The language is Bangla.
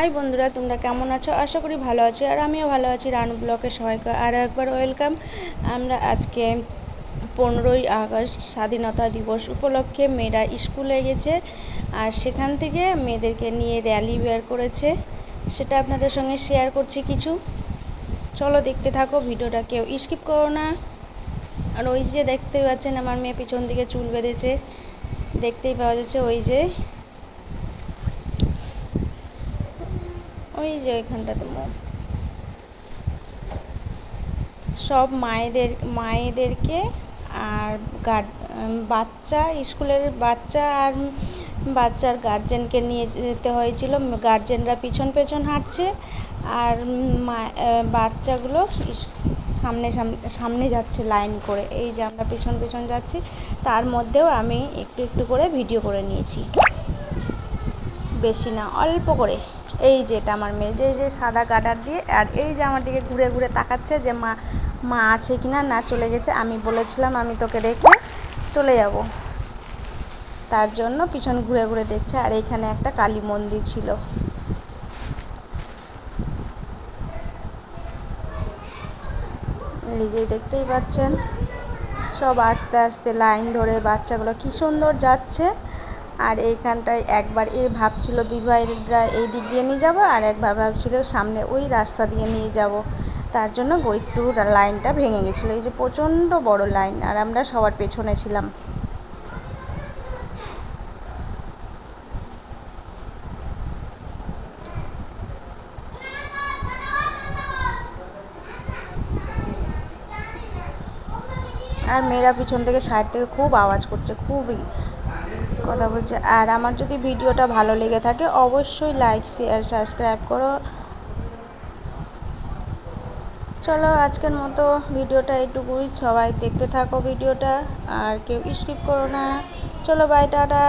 হাই বন্ধুরা, তোমরা কেমন আছো? আশা করি ভালো আছো, আর আমিও ভালো আছি রানু ব্লকে সবাইকে। আরও একবার ওয়েলকাম। আমরা আজকে পনেরোই আগস্ট স্বাধীনতা দিবস উপলক্ষে মেয়েরা স্কুলে গেছে, আর সেখান থেকে মেয়েদেরকে নিয়ে র্যালি বের করেছে। সেটা আপনাদের সঙ্গে শেয়ার করছি কিছু। চলো দেখতে থাকো, ভিডিওটা কেউ স্কিপ করো না। আর ওই যে দেখতে পাচ্ছেন, আমার মেয়ে পিছন দিকে চুল বেঁধেছে। দেখতেই পাওয়া যাচ্ছে ওই যে ওই যে ওইখানটাতে মো- সব মায়েদের, মায়েদেরকে আর গার্ড বাচ্চা, স্কুলের বাচ্চা আর বাচ্চার গার্জেনকে নিয়ে যেতে হয়েছিল। গার্জেনরা পিছন পেছন হাঁটছে আর মা বাচ্চাগুলো সামনে সামনে যাচ্ছে লাইন করে। এই যে আমরা পেছন পেছন যাচ্ছি, তার মধ্যেও আমি একটু একটু করে ভিডিও করে নিয়েছি। বেশি না, অল্প করে। এই যে এটা আমার মেয়ে, যে যে সাদা গাডার দিয়ে, আর এই যে আমার দিকে ঘুরে ঘুরে তাকাচ্ছে যে মা মা আছে কিনা না চলে গেছে, আমি বলেছিলাম আমি তোকে রেখে চলে যাব। তার জন্য পিছন ঘুরে ঘুরে দেখছে, আর এইখানে একটা কালী মন্দির ছিল। নিজেই দেখতেই পাচ্ছেন, সব আস্তে আস্তে লাইন ধরে বাচ্চাগুলো কি সুন্দর যাচ্ছে। আর এইখানটায় একবার এ ভাবছিল দিদিভাইরা এই দিক দিয়ে নিয়ে যাব আর একবার ভাবছিল সামনে ওই রাস্তা দিয়ে নিয়ে যাব। তার জন্য একটু লাইনটা ভেঙে গেছিল। এই যে প্রচণ্ড বড় লাইন আর আমরা সবার পেছনে ছিলাম। আর মেয়েরা পিছন থেকে সাইড থেকে খুব আওয়াজ করছে, খুবই। কথা বলছি। আর আমার যদি ভিডিওটা ভালো লেগে থাকে, অবশ্যই লাইক শেয়ার সাবস্ক্রাইব করো। চলো আজকের মতো ভিডিওটা এইটুকুই সবাই দেখতে থাকো ভিডিওটা, আর কেউ স্কিপ করো না। চলো বাই টাটা।